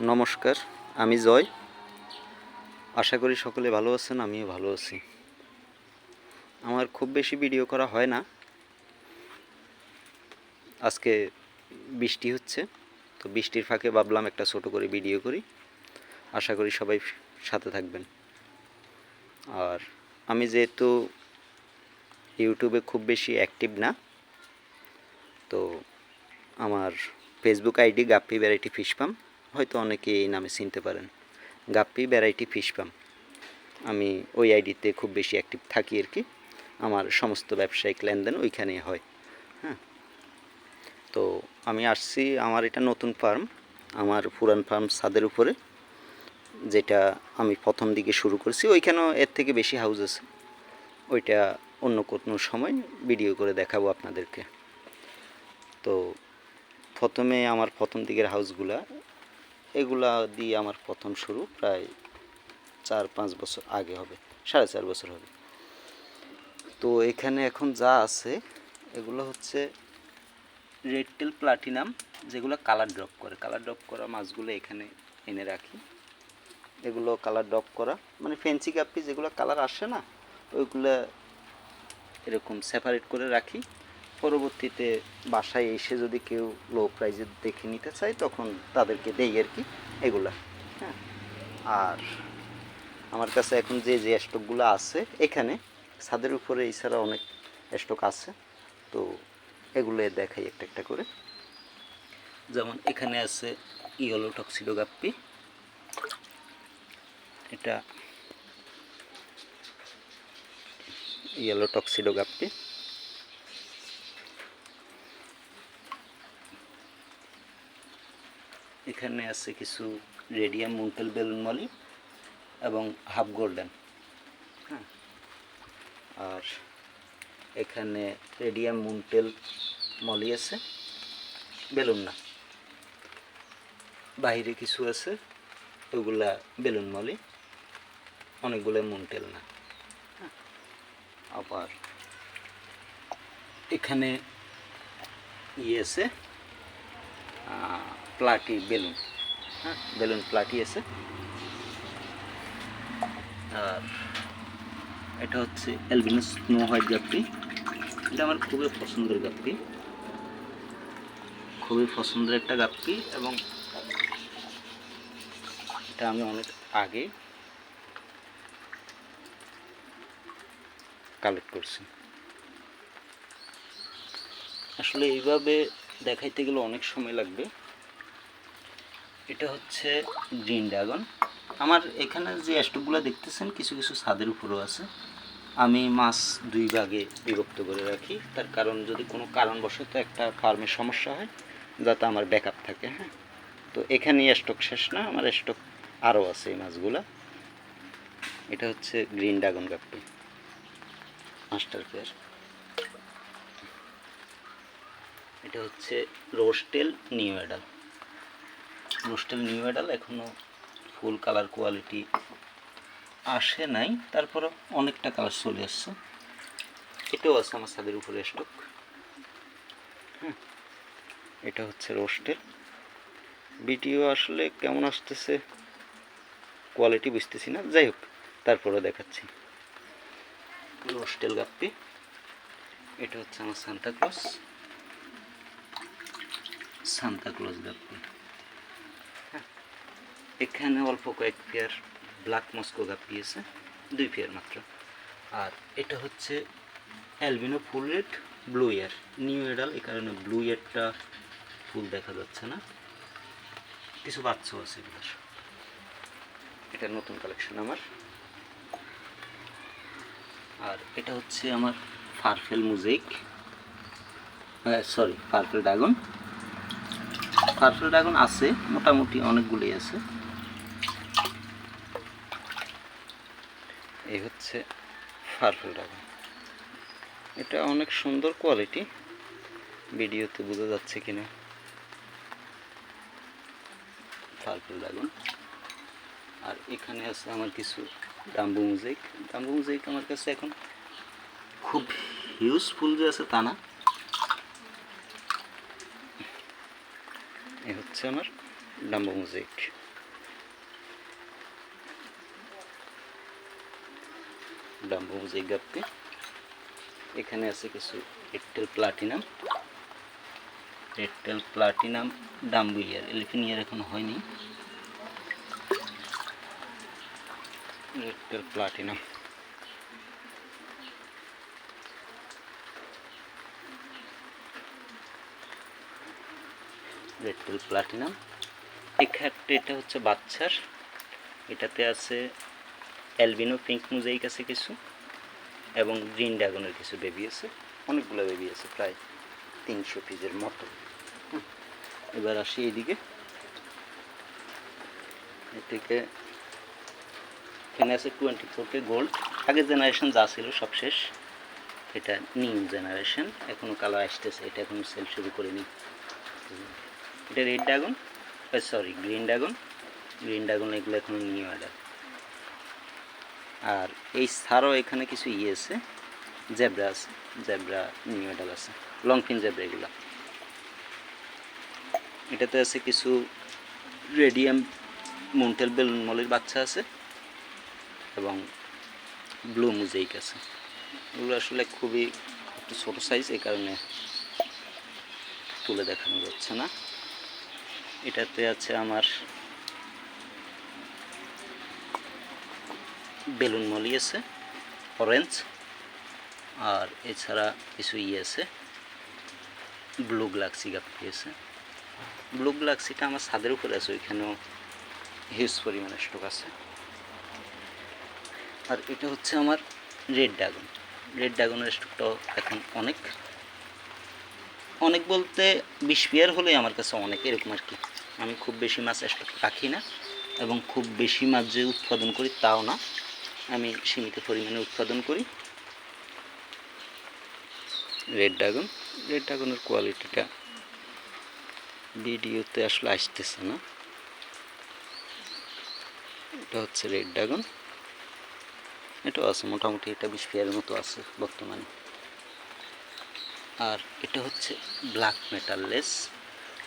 নমস্কার, আমি জয়। আশা করি সকলে ভালো আছেন, আমিও ভালো আছি। আমার খুব বেশি ভিডিও করা হয় না। আজকে বৃষ্টি হচ্ছে, তো বৃষ্টির ফাঁকে ভাবলাম একটা ছোট করে ভিডিও করি। আশা করি সবাই সাথে থাকবেন। আর আমি যেহেতু ইউটিউবে খুব বেশি অ্যাক্টিভ না, তো আমার Facebook ID guppy variety fish pump হয়তো অনেকে এই নামে চিনতে পারেন। গাপ্পি ভ্যারাইটি ফিশ পাম্প আমি ওই আইডিতে খুব বেশি অ্যাক্টিভ থাকি আর কি। আমার সমস্ত ব্যবসায়িক লেনদেন ওইখানেই হয়। হ্যাঁ। তো আমি আসছি আমার এটা নতুন ফার্ম আমার পুরান ফার্ম ছাদের উপরে, যেটা আমি প্রথম দিকে শুরু করছি। ওইখানেও এর থেকে বেশি হাউস আছে। ওইটা অন্য কোনো সময় ভিডিও করে দেখাবো আপনাদেরকে। তো প্রথমে আমার প্রথম দিকের হাউসগুলা এগুলা দিয়ে আমার প্রথম শুরু প্রায় চার, পাঁচ বছর আগে হবে, সাড়ে চার বছর হবে। তো এখানে এখন যা আছে, এগুলো হচ্ছে রেড টেল প্লাটিনাম যেগুলো কালার ড্রপ করে। কালার ড্রপ করা মাছগুলো এখানে এনে রাখি। এগুলো কালার ড্রপ করা মানে ফেন্সি গাপ্পি যেগুলো কালার আসে না, ওইগুলো এরকম সেপারেট করে রাখি। পরবর্তীতে বাসায় এসে যদি কেউ লো প্রাইজে দেখে নিতে চায়, তখন তাদেরকে দেই আর কি এগুলা। হ্যাঁ। আর আমার কাছে এখন যে যে স্টকগুলো আছে, এখানে ছাদের উপরে এছাড়া অনেক স্টক আছে। তো এগুলো দেখাই একটা একটা করে। যেমন এখানে আছে ইয়েলো টক্সিডো গাপ্পি। এটা ইয়েলো টক্সিডো এখানে আছে কিছু রেডিয়াম মুন্টেল বেলুন মলি এবং হাফ গোল্ডেন। হ্যাঁ। আর এখানে রেডিয়াম মুন্টেল মলি আছে, বেলুন না। বাইরে কিছু আছে, ওগুলা বেলুন মলি, অনেকগুলো মুন্টেল না। আবার এখানে ইয়ে আছে প্লাটি বেলুন। হ্যাঁ বেলুন প্লাটি আছে। আর এটা হচ্ছে অ্যালবিনো স্নো হোয়াইট গাপ্পি এটা আমার খুবই পছন্দের গাপ্পি খুবই পছন্দের একটা গাপ্পি এবং এটা আমি অনেক আগে কালেক্ট করছি। আসলে এইভাবে দেখাইতে গেলে অনেক সময় লাগবে। এটা হচ্ছে গ্রিন ড্রাগন। আমার এখানে যে স্টকগুলো দেখতেছেন, কিছু কিছু ছাদের উপরও আছে। আমি মাছ দুই ভাগে বিভক্ত করে রাখি। তার কারণ যদি কোনো কারণবশত একটা ফার্মের সমস্যা হয়, যাতে আমার ব্যাকআপ থাকে হ্যাঁ? তো এখানেই স্টক শেষ না, আমার স্টক আরও আছে এই মাছগুলা। এটা হচ্ছে green dragon guppy. Master pair. এটা হচ্ছে rose tail new adult rose tail new medal এখনও ফুল কালার কোয়ালিটি আসে নাই। তারপরও অনেকটা কালার চলে আসছে। এটাও আছে আমার ছাদের উপরে স্টক। হুম, এটা হচ্ছে রোস্টেল ভিডিও আসলে কেমন আসতেছে কোয়ালিটি বুঝতেছি না। যাই হোক তারপরে দেখাচ্ছি। রোস্টেল গাপ্পি। এটা হচ্ছে আমার সান্তা ক্লস সান্তা গাপ্পি। হ্যাঁ এখানে অল্প কয়েক পেয়ার ব্ল্যাক মস্কো আছে দুই পেয়ার মাত্র। আর এটা হচ্ছে albino full red, blue ear new adult, এই কারণে ব্লু ইয়ারটা ফুল দেখা যাচ্ছে না। কিছু বাচ্চাও আছে এগুলোর এটা নতুন কালেকশন আমার। আর এটা হচ্ছে আমার purple mosaic sorry, purple dragon. Purple dragon আছে, মোটামুটি অনেকগুলোই আছে। এই হচ্ছে পার্পল ড্রাগন এটা অনেক সুন্দর কোয়ালিটি ভিডিওতে বোঝা যাচ্ছে কিনা। পার্পল ড্রাগন আর এখানে আছে আমার কিছু ডাম্বু মুজাইক ডাম্বু মুজাইক আমার কাছে এখন খুব ইউজফুল যে আছে তা না। এ হচ্ছে আমার dumbo mosaic dumbo mosaic guppy এখানে আছে কিছু রেডটেল platinum. রেডটেল platinum dumbo ear elephant ear এখন হয়নি। Red tail platinum. Red tail platinum. এক্ষেত্রে এটা হচ্ছে বাচ্চার। এটাতে আছে অ্যালবিনো পিঙ্ক মোজাইক আছে কিছু, এবং গ্রিন ড্রাগনের কিছু বেবি আছে, অনেকগুলো বেবি আছে, প্রায় তিনশো পিসের মতো। এবার আসি এইদিকে। এদিকে এখানে আছে টোয়েন্টি ফোরকে গোল্ড আগের জেনারেশন যা ছিল সব শেষ। এটা নিউ জেনারেশন এখনও কালার আসতেছে, এটা এখনও সেল শুরু করিনি। এটা red dragon sorry green dragon green dragon এগুলো এখনও নিউ অর্ডার আর এই ছাড়াও এখানে কিছু ইয়ে আছে, জেব্রা আছে, জেব্রা নিউ অর্ডার আছে লং ফিন জেব্রা এগুলো। এটাতে আছে কিছু রেডিয়াম মন্টেল বেলুন মলের বাচ্চা আছে এবং ব্লু মুজাইক আছে। এগুলো আসলে খুবই একটু ছোটো সাইজ এই কারণে তুলে দেখানো যাচ্ছে না। এটাতে আছে আমার বেলুন মলি আছে অরেঞ্জ আর এছাড়া কিছু ইয়ে আছে ব্লু গ্লাক্সি গাপ্পি আছে ব্লু গ্লাক্সিটা আমার ছাদের উপরে আছে, ওইখানেও হিউজ পরিমাণে স্টক আছে। আর এটা হচ্ছে আমার রেড ড্রাগন রেড ড্রাগনের স্টকটাও এখন অনেক। অনেক বলতে বিশ পেয়ার হলেই আমার কাছে অনেক, এরকম আর কি। আমি খুব বেশি মাছ স্টক রাখি না, এবং খুব বেশি মাছ যে উৎপাদন করি তাও না। আমি সীমিত পরিমাণে উৎপাদন করি। রেড ড্রাগন রেড ড্রাগনের কোয়ালিটিটা ভিডিওতে আসলে আসতেছে না। এটা হচ্ছে রেড ড্রাগন এটাও আছে, মোটামুটি এটা বিশ পেয়ারের মতো আছে বর্তমানে। আর এটা হচ্ছে ব্ল্যাক মেটাললেস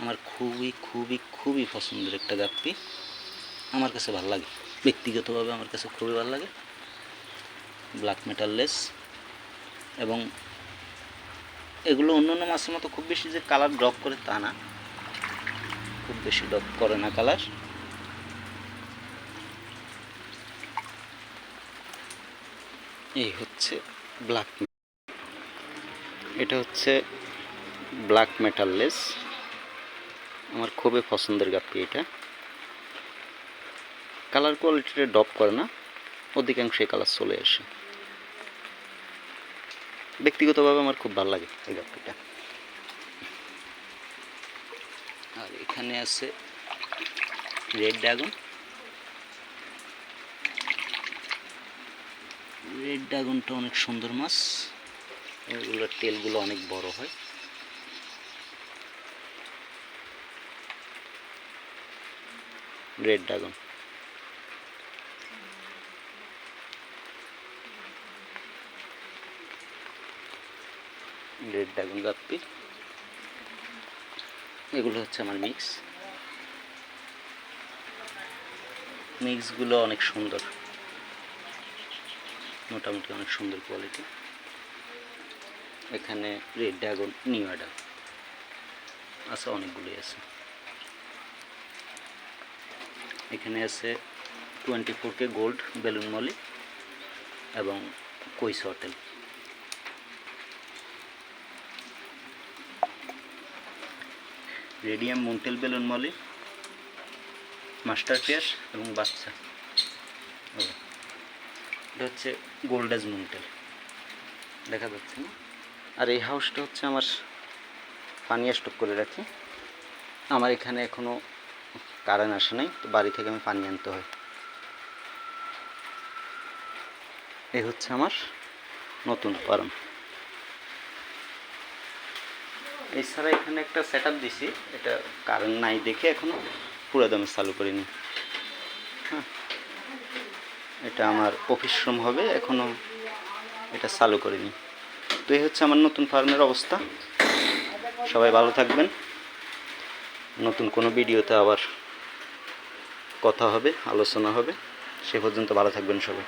আমার খুবই খুবই খুবই পছন্দের একটা গাপ্পি। আমার কাছে ভালো লাগে। ব্যক্তিগতভাবে আমার কাছে খুবই ভালো লাগে। ব্ল্যাক মেটাললেস এবং এগুলো অন্য অন্য মাছের মতো খুব বেশি যে কালার ড্রপ করে তা না। খুব বেশি ড্রপ করে না কালার এই হচ্ছে ব্ল্যাক এটা হচ্ছে ব্ল্যাক মেটাললেস আমার খুবই পছন্দের গাপ্পি এটা। কালার কোয়ালিটিটা ডপ করে না, অধিকাংশই কালার চলে আসে। ব্যক্তিগতভাবে আমার খুব ভালো লাগে এই গাপ্পিটা আর এখানে আছে রেড ড্রাগন রেড ড্রাগনটা অনেক সুন্দর মাছ। এগুলোর তেলগুলো অনেক বড় হয়। Red dragon red dragon guppy এগুলো হচ্ছে আমার মিক্স মিক্সগুলো অনেক সুন্দর। মোটামুটি অনেক সুন্দর কোয়ালিটি এখানে রেড ড্রাগন নিউ অ্যাডাল আছে, অনেকগুলোই আছে। এখানে আছে twenty four K gold balloon Moli এবং কৈস হোটেল রেডিয়াম মন্টেল বেলুন মলি, মাস্টার পেয়ার এবং বাচ্চা। এটা হচ্ছে গোল্ডাজ মন্টেল দেখা যাচ্ছে না? আর এই হাউসটা হচ্ছে আমার পানি স্টক করে রাখি। আমার এখানে এখনও কারেন্ট আসে নাই, তো বাড়ি থেকে আমি পানি আনতে হয়। এই হচ্ছে আমার নতুন ফার্ম। এছাড়া এখানে একটা সেট আপ দিছি। এটা কারেন্ট নাই দেখে এখনও পুরো দামে চালু করিনি। হ্যাঁ। এটা আমার অফিস রুম হবে এখনও এটা চালু করিনি। তো এই হচ্ছে আমার নতুন ফার্মের অবস্থা। সবাই ভালো থাকবেন। নতুন কোনো ভিডিওতে আবার কথা হবে, আলোচনা হবে। সে পর্যন্ত ভালো থাকবেন সবাই।